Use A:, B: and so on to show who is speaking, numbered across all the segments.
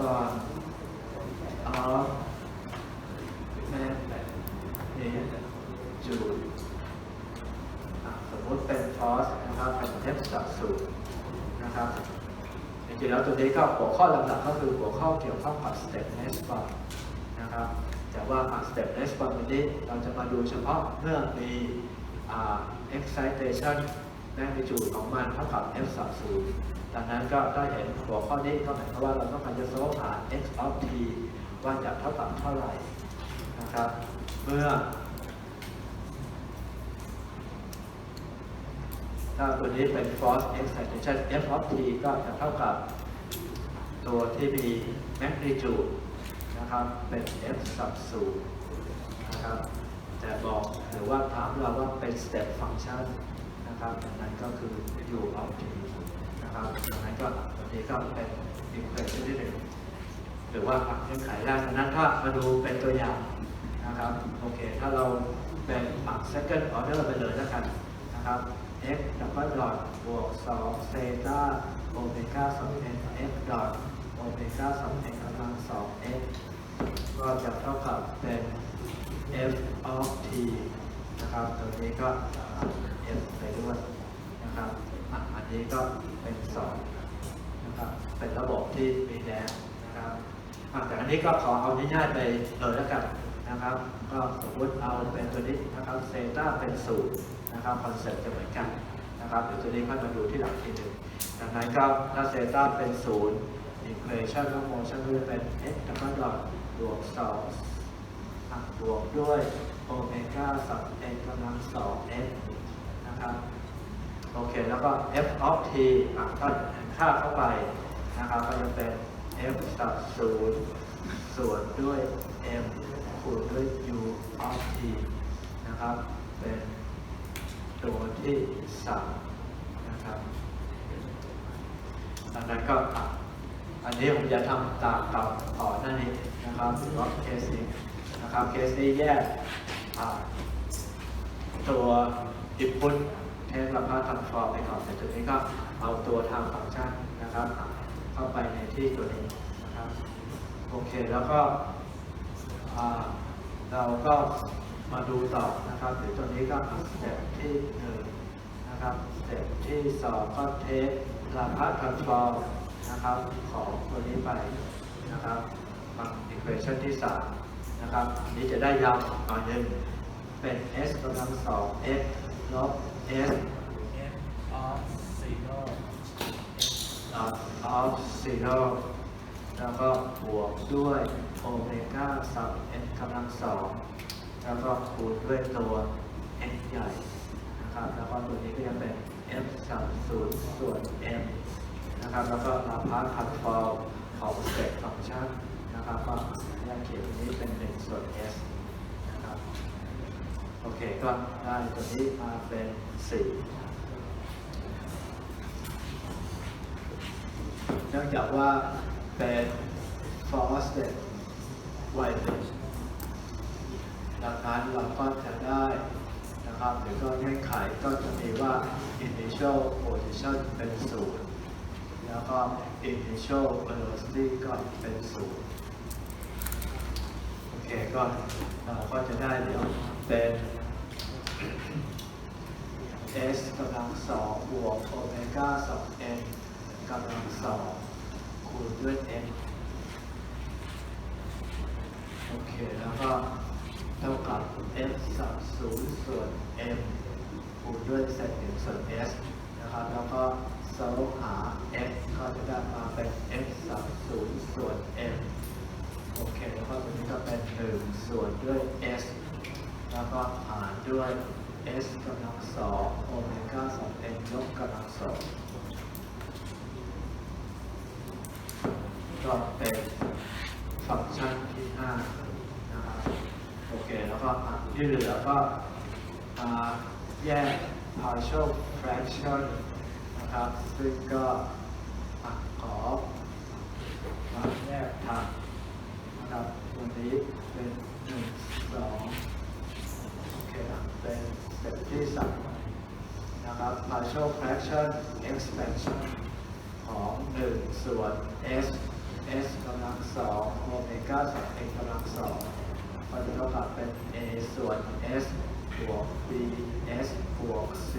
A: ก่อน of แม่นี่จูดสมมติเป็น false นะครับเป็น f สัสูตรนะครับจริงๆแล้วตัวนี้ก็หัวข้อลำดับก็คือหัวข้อเกี่ยวข้องกับ step response นะครับแต่ว่า step response วันนี้เราจะมาดูเฉพาะเมื่อมี excitation อ่า excitation magnitude ของมันเท่ากับ f สับสูตรดังนั้นก็ได้เห็นหัวข้อนี้ก็หมายความว่าเราต้องการจะโซลหา x of t ว่าจะเท่ากับเท่าไหร่นะครับ เมื่อถ้าตัวนี้เป็น force excitation f of t ก็จะเท่ากับตัวที่มี magnitude นะครับเป็น f สับสูตรนะครับแต่บอกหรือว่าถามเราว่าเป็น step function นะครับดังนั้นก็คือ u of t นะครับดังนั้นก็ตัวนี้ก็เป็น equation ที่หนึ่งหรือว่าอักเงื่อนไขแรกดังนั้นถ้ามาดูเป็นตัวอย่างนะครับโอเค ถ้าเราเป็นอัก second order ไปเลยแล้วกันนะครับ f ดับเบิลดอทบวก2เซต้าโอเมก้า2 n f ดอทโอเมก้า2 n กำลัง2 f ก็จะเท่ากับเป็น f of t นะครับ ตัวนี้ก็ f ไปด้วยนะครับอันนี้ก็เป็น2นะครับเป็นระบบที่มีแล้วนะครับแต่อันนี้ก็ขอเอาง่ายๆไปเลยแล้วกันนะครับ ก็สมมติเอาเป็นตัวนี้นะครับเซต้าเป็นศูนย์นะครับคอนเซ็ปต์จะเหมือนกันนะครับเดี๋ยวตัวนี้ค่อยมาดูที่หลังทีหนึ่งดังนั้นก็ถ้าเซต้าเป็นศูนย์อิค a ชันและโมชันก็จะเป็น x ดับเบิลดอทบวก2อะบวกด้วยโอเมก้าสอง n กำลังสอง f นะครับ โอเค แล้วก็ f of t อะก็ค่าเข้าไปนะครับ ก็จะเป็น f สับศูนย์ส่วนด้วย m คูณด้วย u of t นะครับ เป็นตัวที่สามนะครับดังนั้นก็อันนี้ผมจะทำตามกับต่อหน้านี้นะครับหรือว่าเคสนี้นะครับ เคสนี้แยกตัว อินพุตเทสลำพัดทำฟอร์มไปก่อนแต่จุดนี้ก็เอาตัวทางฟังก์ชันนะครับ เข้าไปในที่ตัวนี้นะครับ โอเคแล้วก็เราก็มาดูต่อนะครับเดี๋ยวตัวนี้ก็สเต็ปที่หนึ่งนะครับสเต็ปที่สองก็เทสลำพัดทำฟอร์มนะครับของตัวนี้ไปนะครับฟังอีควอชันที่สามนะครับอันนี้จะได้ยาวหน่อยหนึงเป็น s กำลังสอง x ลบ s
B: f of zero
A: dot of zero แล้วก็บวกด้วยโอเมก้าสับ n กำลังสองแล้วก็คูณด้วยตัว n ใหญ่นะครับแล้วก็ตัวนี้ก็จะเป็น f สับศูนย์ส่วน m นะครับแล้วก็ลาพาร์คันฟอร์ของสเต็ปฟังก์ชันนะครับก็แยกเขียนตรงนี้เป็น1ส่วน s นะครับ โอเคก็ได้ตัวนี้มาเป็นสี่เนื่องจากว่าเป็น force state voltage ดังนั้นเราก็จะได้นะครับหรือก็เงื่อนไขก็จะมีว่า initial position เป็นศูนย์แล้วก็ initial velocity ก็เป็นศูนย์โอเคก็เราก็จะได้เดี๋ยว ก้าสับเอ็นกำลังสองคูณด้วยเอ็นโอเค แล้วก็เท่ากับ f สับศูนย์ส่วนเอ็ m คูณด้วยเศษหนึ่งส่วนเอสนะครับ แล้วก็สรุปหา f ก็จะได้มาเป็น f สับศูนย์ส่วนเอ็ m โอเค แล้วก็ตรงนี้ก็เป็นหนึ่งส่วนด้วยเอสแล้วก็หารด้วย s กำลังสองโอเมก้าสอง n ยกกำลังสองก็เป็นฟังก์ชันที่ห้านะครับโอเค แล้วก็ที่เหลือก็แยก partial fraction นะครับ ซึ่งก็ขอแยกทางนะครับตัวนี้เป็นหนึ่งสองโอเคนะ เป็นสเต็ปที่สามนะครับ partial fraction expansion ของ 1 ส่วน s s กำลังสองโอเมก้าสอง x กำลังสองก็จะเท่ากับเป็น a ส่วน s บวก b s บวก c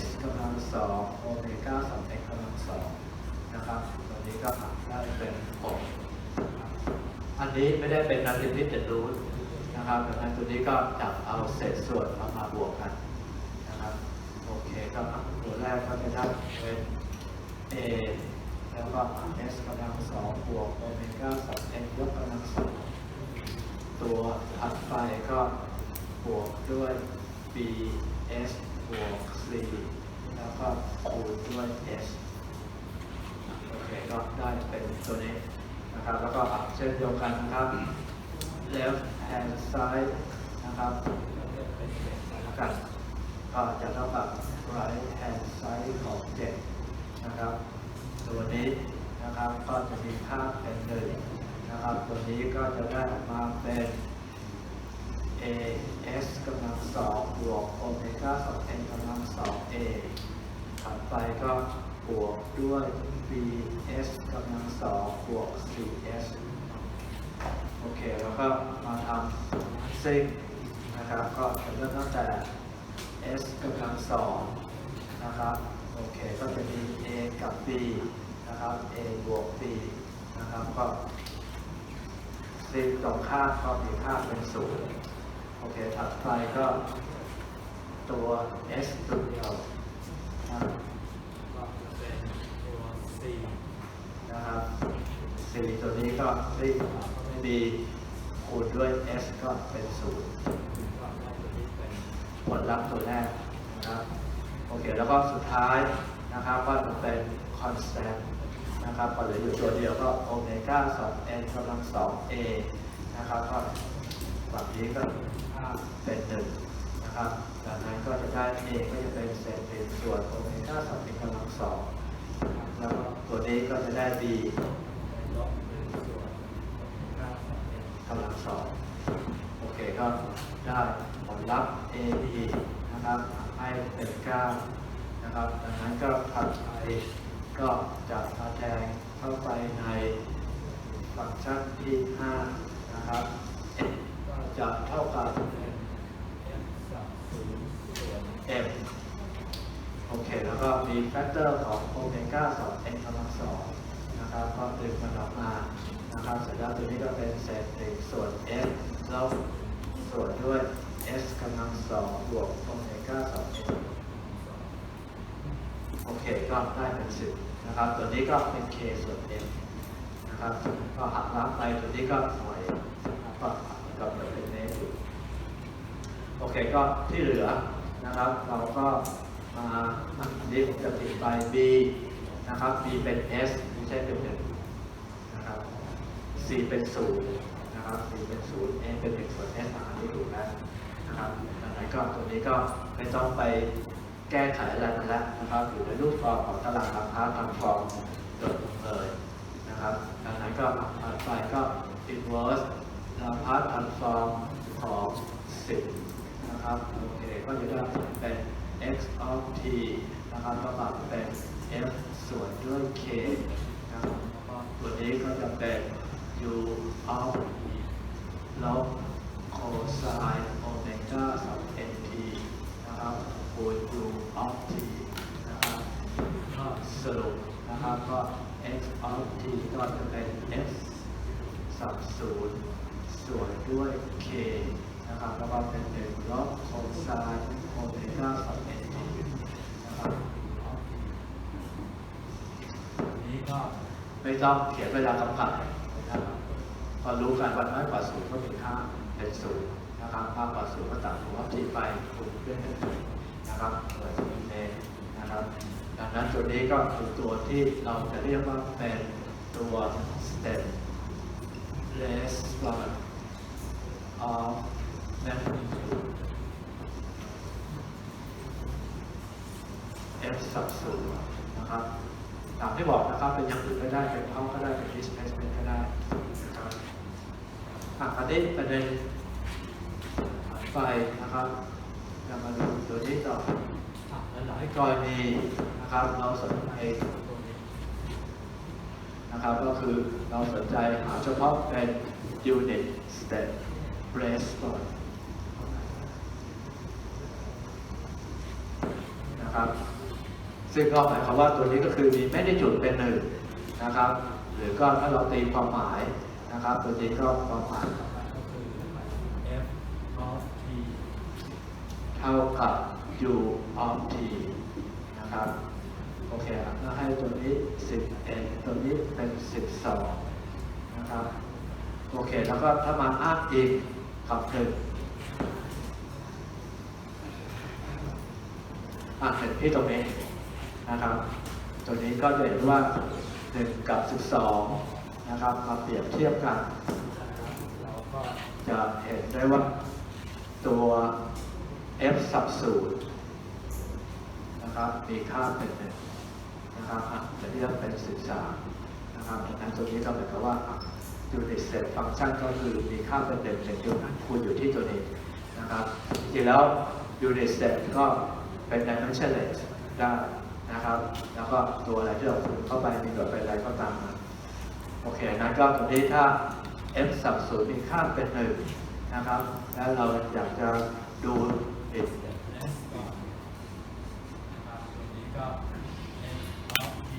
A: s กำลังสองโอเมก้าสอง x กำลังสองนะครับตัวนี้ก็หาได้เป็นหกอันนี้ไม่ได้เป็นนักเรียนที่จะรู้ นะครับดังนั้นตัวนี้ก็จับเอาเศษส่วนเอามาบวกกันนะครับโอเคครับตัวแรกก็จะได้เป็น a แล้วก็ s กำลังสองบวกโอเมก้าสอง x ยกกำลังสองตัวถัดไปก็บวกด้วย b s บวก c แล้วก็คูณด้วย s โอเคก็ได้เป็นตัวนี้นะครับ แล้วก็เช่นเดียวกันนะครับ left hand side นะครับแล้วกันก็จะเท่ากับ right hand side ของเจ็ดนะครับตัวนี้นะครับก็จะมีค่าเป็นหนึ่งนะครับตัวนี้ก็จะได้มาเป็น a s กำลังสองบวกโอเมก้าสอง n กำลังสอง a ถัดไปก็บวกด้วย b s กำลังสองบวก c s โอเคแล้วก็มาทำซิงนะครับก็จะเริ่มตั้งแต่ s กำลังสองนะครับโอเคก็จะมี a กับ b นะครับ a บวก b นะครับก็ซิงตรงข้ามก็มีค่าเป็นศูนย์โอเคถัดไปก็ตัว s ตัวเดียวนะครับ
B: ก็จะเป็นตัว C
A: นะครับ c ตัวนี้ก็ซิง b คูณด้วย s ก็เป็นศูนย์ผลลัพธ์ตัวแรกนะครับโอเคแล้วก็สุดท้ายนะครับก็จะเป็น constant นะครับก็เหลืออยู่ตัวเดียวก็โอเมก้า2 n กำลัง2 a นะครับก็แบบนี้ก็ค่าเป็นหนึ่งนะครับจากนั้นก็จะได้ a ก็จะเป็นเศษเป็นส่วนโอเมก้า2 n กำลัง2แล้วก็ตัวนี้ก็จะได้ b
B: เป็นลบหนึ่งส่วนเก้าสองเอ็ด
A: กำลังสองโอเค ก็ได้ผลลัพธ์ a b นะครับให้เป็น9นะครับดังนั้นก็ถัดไปก็จะมาแทนเข้าไปในฟังก์ชันที่ 5 นะครับก็จะเท่ากับ
B: เป็น f สามศูนย์ส่วน
A: m โอเค แล้วก็มีแฟกเตอร์ของโอเมก้า2 n กำลังสองนะครับก็ดึงมันออกมานะครับเสร็จแล้วตัวนี้ก็เป็นเศษหนึ่งส่วน f แล้ว ส่วนด้วย s กำลังสองบวกโอเมก้า2 n โอเคก็ได้เป็นสิบนะครับ ตัวนี้ก็เป็น k ส่วน m นะครับก็หักล้างไปตัวนี้ก็หน่วยนะครับก็กำหนดเป็นเมตรอยู่โอเคก็ที่เหลือนะครับ เราก็มาอันนี้ผมจะติดไป b นะครับ b เป็น s ไม่ใช่เป็นหนึ่งนะครับ c เป็นศูนย์ นะครับ c เป็นศูนย์ a เป็นหนึ่งส่วน s อันนี้ถูกแล้วนะครับดังนั้นก็ตัวนี้ก็ไม่ต้องไปแก้ไขอะไรมันแล้วนะครับ อยู่ในรูปฟอร์มของตารางราคาทำฟอร์มโดตรงเลยนะครับ ดังนั้นก็ถัดไปก็ inverse ราคาทฟอร์มของ10นะครับโอเคก็จะได้เป็น x of t นะครับก็มาเป็น f ส่วนด้วย k นะครับตัวนี้ก็จะเป็น u of ลบ cosine omega สอง nt นะครับคูณ u of t นะครับก็สรุปนะครับก็ x of t ก็จะเป็น x สับศูนย์ส่วนด้วย k นะครับแล้วก็เป็นหนึ่งลบโคไซน์โอเมก้าสับเอง n t นะครับ
B: นี้ก็
A: ไม่ต้องเขียนเวลากำกับนะครับ พอรู้กันวันน้อยกว่าศูนย์ก็มีค่าเป็นศูนย์นะครับมากว่าศูนย์ก็ตัดหัวทีไปคูณด้วยหนึ่งนะครับเหมือนที่เมนนะครับ ดังนั้นตัวนี้ก็คือตัวที่เราจะเรียกว่าเป็นตัว step response of magnitude f สับศูนย์นะครับ ตามที่บอกนะครับเป็นอย่างอื่นก็ได้เป็นเขาก็ได้เป็น displacement ก็ได้นะครับอะอันนี้ประเด็นไปนะครับจะมาดูตัวนี้ต่อ
B: อะแล้วหลาย
A: กรณีนะครับ เราสนใจ
B: ตัวนี้
A: นะครับก็คือเราสนใจหาเฉพาะเป็น unit step response นะครับ ซึ่งก็หมายความว่าตัวนี้ก็คือมีไม่ได้จุดเป็นหนึ่งนะครับ หรือก็ถ้าเราตีความหมายนะครับ ตัวนี้ก็ความหมาย
B: ก็คือ f of t
A: เท่ากับ u of t นะครับ โอเคครับแล้วให้ตัวนี้ 11 ตัวนี้เป็น 12 นะครับ โอเค แล้วก็ถ้ามาอ้างอีกกับหนึ่งอ่างหนึ่งที่ตรงนี้ นะครับ ตัวนี้ก็จะเห็นว่า 1 กับ 12 นะครับ มาเปรียบเทียบกัน
B: เราก็
A: จะเห็นได้ว่าตัว f สับสูตรนะครับ มีค่าเป็นหนึ่งนะครับจะเรียกเป็นศึกษานะครับดังนั้นตัวนี้ก็หมายความว่ายูนิตเซตฟังก์ชันก็คือมีค่าเป็นหนึ่งหนึ่งอยู่นั้นคูณอยู่ที่ตัวนี้นะครับจริงแล้วยูนิตเซตก็เป็น dimensionless ได้ นะครับ แล้วก็ตัวอะไรที่เราคูณเข้าไปมีหน่วยเป็นอะไรก็ตามมาโอเคนั้นก็ตรงนี้ถ้า f สับสูตรมีค่าเป็นหนึ่งนะครับ แล้วเราอยากจะดูอีก
B: s ก่อนนะครับตัวนี้ก็ f of t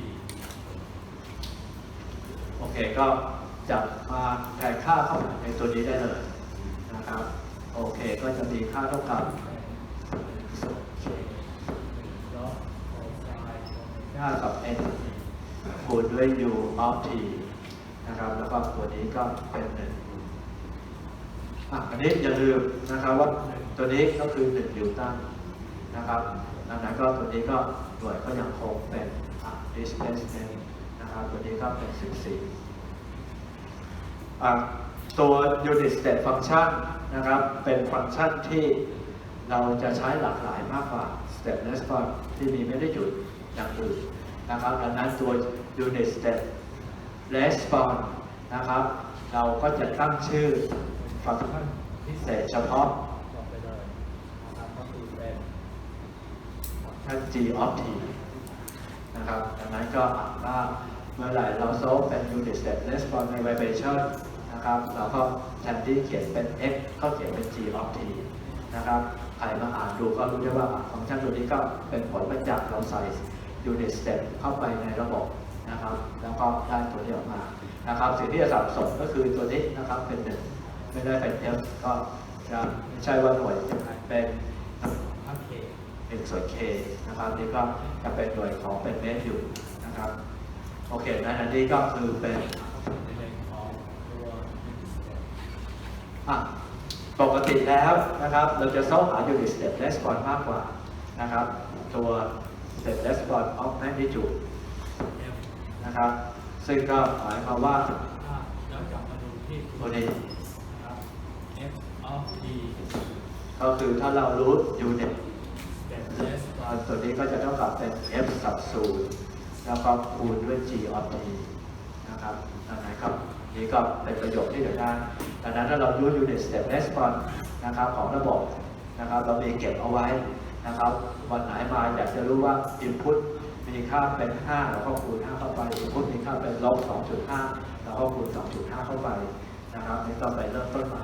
A: โอเคก็จะมาแทนค่าเข้ามาในตัวนี้ได้เลยนะครับ โอเคก็จะมีค่าเท่ากับ
B: ลบโคไซน์
A: ท่า
B: ก้า
A: กับ n คูณด้วย u of t นะครับ แล้วก็ตัวนี้ก็เป็นหนึ่งอะอันนี้อย่าลืมนะครับว่าตัวนี้ก็คือ1นิวตันนะครับดังนั้นก็ตัวนี้ก็หน่วยก็ยังคงเป็น displacement นะครับตัวนี้ก็เป็น 14อะตัว unit step function นะครับ เป็นฟังก์ชันที่เราจะใช้หลากหลายมากกว่า step response ที่มีไม่ได้จุด อย่างอื่นนะครับดังนั้นตัว unit step response นะครับ เราก็จะตั้งชื่อฟังก์ชันพิเศษเฉพาะ
B: บอกไปเลยนะครับก็คือเป็น
A: ท่าน G of T นะครับดังนั้นก็อ่านว่าเมื่อไหร่เราโซฟเป็น unit step response ใน vibration นะครับเราก็แทนที่เขียนเป็น x ก็เขียนเป็น G of T นะครับใครมาอ่านดูก็รู้ได้ว่าฟังก์ชันตัวนี้ก็เป็นผลมาจากเราใส่ unit step เข้าไปในระบบนะครับ แล้วก็ได้ตัวนี้ออกมานะครับ สิ่งที่จะสับสนก็คือตัวนี้นะครับเป็นหนึ่งไม่ได้เป็น f ก็จะไม่ใช่ว่าหน่วยจะเป็น
B: พักเค
A: 1ส่วน k นะครับนี่ก็จะเป็นหน่วยของเป็นเมตรอยู่นะครับโอเคนั้นอันนี้ก็คือเป็นปกติแล้วนะครับ เราจะซ่อมหา unit step response มากกว่านะครับ ตัว step response of magnitude
B: f
A: นะครับ ซึ่งก็หมายความว่า
B: อะย้อนกลับมาดูที่
A: ตัวนี้
B: นะครับ f of t
A: ก็คือถ้าเรารู้ unit
B: step
A: ตอน
B: response
A: ตัวนี้ก็จะเท่ากับเป็น f สับสูตรแล้วก็คูณด้วย g of t นะครับดังนั้นครับ นี่ก็เป็นประโยคที่เดี๋ยวได้ดังนั้นถ้าเรารู้ unit step response นะครับของระบบนะครับ เรามีเก็บเอาไว้ นะครับ วันไหนมาอยากจะรู้ว่า input มีค่าเป็น 5 เราก็คูณ 5 เข้าไป input มีค่าเป็นลบ 2.5 เราก็คูณ 2.5 เข้าไปนะครับนี่ก็ไปเริ่มต้นใหม่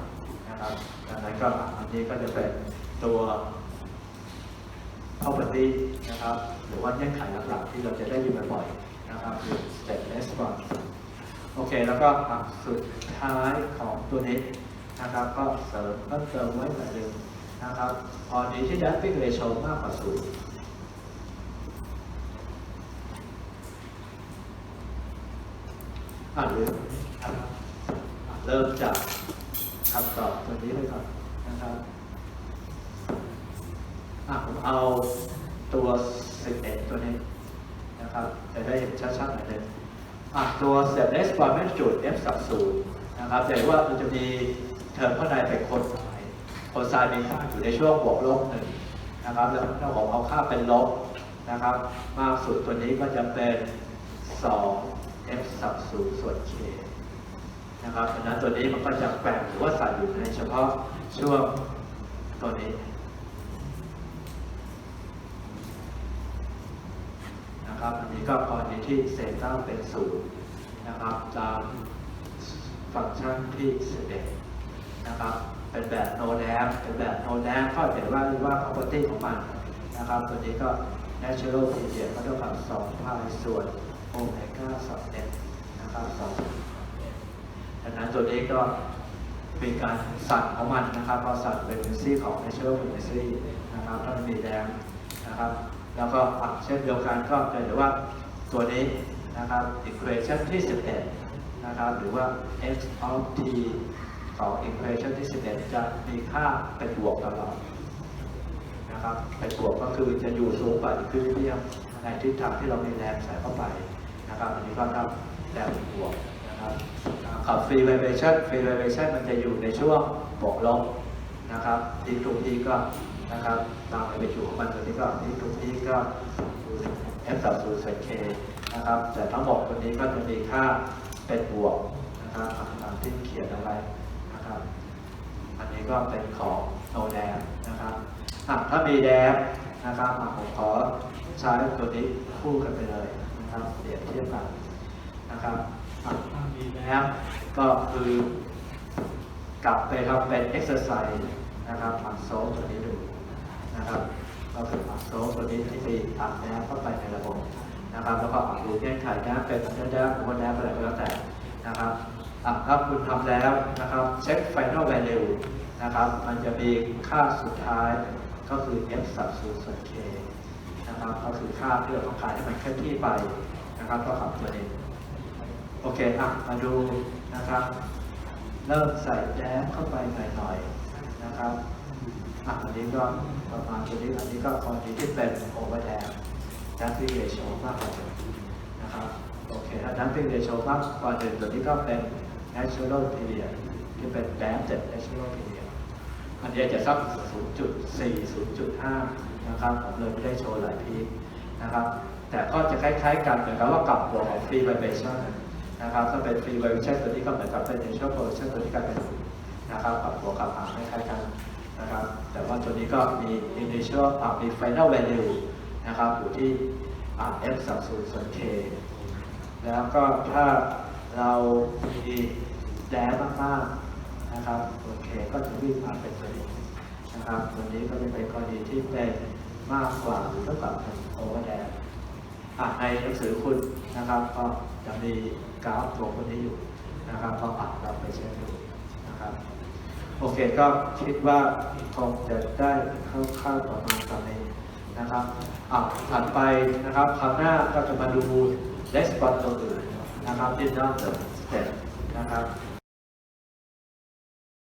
A: นะครับดังนั้นก็อันนี้ก็จะเป็นตัว property นะครับ หรือว่าเงื่อนไขหลักๆที่เราจะได้ยินบ่อยๆนะครับคือ step response โอเค แล้วก็สุดท้ายของตัวนี้นะครับ ก็เสริมเพิ่มเติมไว้เหมือนเดิม นะครับพอดีที่ dynamic ratio มากกว่าศูนย์อะหรืออะเริ่มจากคำตอบตัวนี้เลยก่อนนะครับอะผมเอาตัว 11 ตัวนี้นะครับจะได้เห็นชัดๆหน่อยหนึงอะตัว step response magnitude f สับศูนย์นะครับจะเห็นว่ามันจะมีเทอมข้างในเป็นคน คนไซน์มีค่าอยู่ในช่วงบวกลบหนึ่งนะครับแล้วถ้าผมเอาค่าเป็นลบนะครับ มากสุดตัวนี้ก็จะเป็น 2 f สับศูนย์ส่วน k นะครับดังนั้นตัวนี้มันก็จะแกว่งหรือว่าใส่อยู่ในเฉพาะช่วงตัวนี้นะครับอันนี้ก็กรณีที่เซต้าเป็นศูนย์นะครับตามฟังก์ชันที่11นะครับ เป็นแบบ no dam เป็นแบบ no dam ก็เห็นว่าเรีว่า property ของมันนะครับ ตัวนี้ก็ natural period ก็เท่ากับ2 pi ส่วน omega 2 n นะครับ2ดังนั้นตัวนี้ก็เป็นการสั่นของมันนะครับพอสั่นเป็น frequency ของ natural frequency นะครับถ้ามันมีแดมนะครับ แล้วก็อะเช่นเดียวกันก็จะเห็นว่าตัวนี้นะครับ equation ที่ 11 นะครับ หรือว่า x of t ของ equation ที่ 11 จะมีค่าเป็นบวกตลอดนะครับเป็นบวกก็คือจะอยู่สูงกว่า equilibrium ในทิศทางที่เรามีแรงใส่เข้าไปนะครับอันนี้ก็นับแรงเป็นบวกนะครับขับ free vibration free vibration มันจะอยู่ในช่วงบวกลบนะครับทีทุกทีก็นะครับตามไปอยู่ของมันตัวนี้ก็ทีทุกทีก็ f สับสูตรส่ k นะครับแต่ทั้งหมดตัวนี้ก็จะมีค่าเป็นบวกนะครับตามที่เขียนเอาไว้ นะครับ อันนี้ก็เป็นของโนแดมนะครับถ้ามีแดมนะครับผมขอใช้ตัวนี้คู่กันไปเลยนะครับเปรียบเทียบกันนะครับถ้ามีแดมก็คือกลับไปทำเป็น exercise นะครับหมักโซลตัวนี้ดูนะครับก็คือหมักโซลตัวนี้ที่มีอัดแดมเข้าไปในระบบนะครับ แล้วก็ดูเงื่อนไขแดมเป็นแดมหรือว่าแดมอะไรก็แล้วแต่นะครับ อะถ้าคุณทำแล้วนะครับเช็ค final value นะครับ มันจะมีค่าสุดท้ายก็คือ f สับสูตรส่วน k นะครับก็คือค่าที่เราต้องการให้มันเคลื่อนที่ไปนะครับก็ขับตัวนี้โอเคอะมาดูนะครับ เริ่มใส่แดมเข้าไปหน่อยๆนะครับอะอันนี้ก็ประมาณตัวนี้อันนี้ก็คอนที่ที่เป็นโอเวอร์แดมดัตตี้เรโชมากกว่าหนึ่งนะครับโอเคถ้าดัตตี้เรโชมากกว่าหนึ่งตัวนี้ก็เป็น natural period ที่เป็นแดมเจ็ด natural period อันนี้จะสัก 0.4 0.5 นะครับ ผมเลยไม่ได้โชว์หลายพีคนะครับ แต่ก็จะคล้ายๆกันเหมือนกับว่ากลับตัวของ free vibration นะครับถ้าเป็น free vibration ตัวนี้ก็เหมือนกับเป็น natural position ตัวนี้กลายเป็นนะครับกลับตัวกลับหางคล้ายๆกันนะครับ แต่ว่าตัวนี้ก็มี initial มี final value นะครับอยู่ที่ f สัดส่วน k แล้วก็ถ้า เรามีแดนมากๆนะครับโอเคก็จะวิ่งมาเป็นตัวนี้นะครับตัวนี้ก็จะเป็นกรณีที่เป็นมากกว่าหรือเท่ากับเป็นโอเวอร์แดนอะในหนังสือคุณนะครับ ก็จะมีกราฟตัวคนนี้อยู่นะครับ ก็อ่านเราไปเช็คดูนะครับโอเคก็คิดว่าคงจะได้เข้าๆประมาณตอนนี้นะครับอะถัดไปนะครับคราวหน้าก็จะมาดู response ตัวอื่น นะครับที่นอกจาก step นะครับ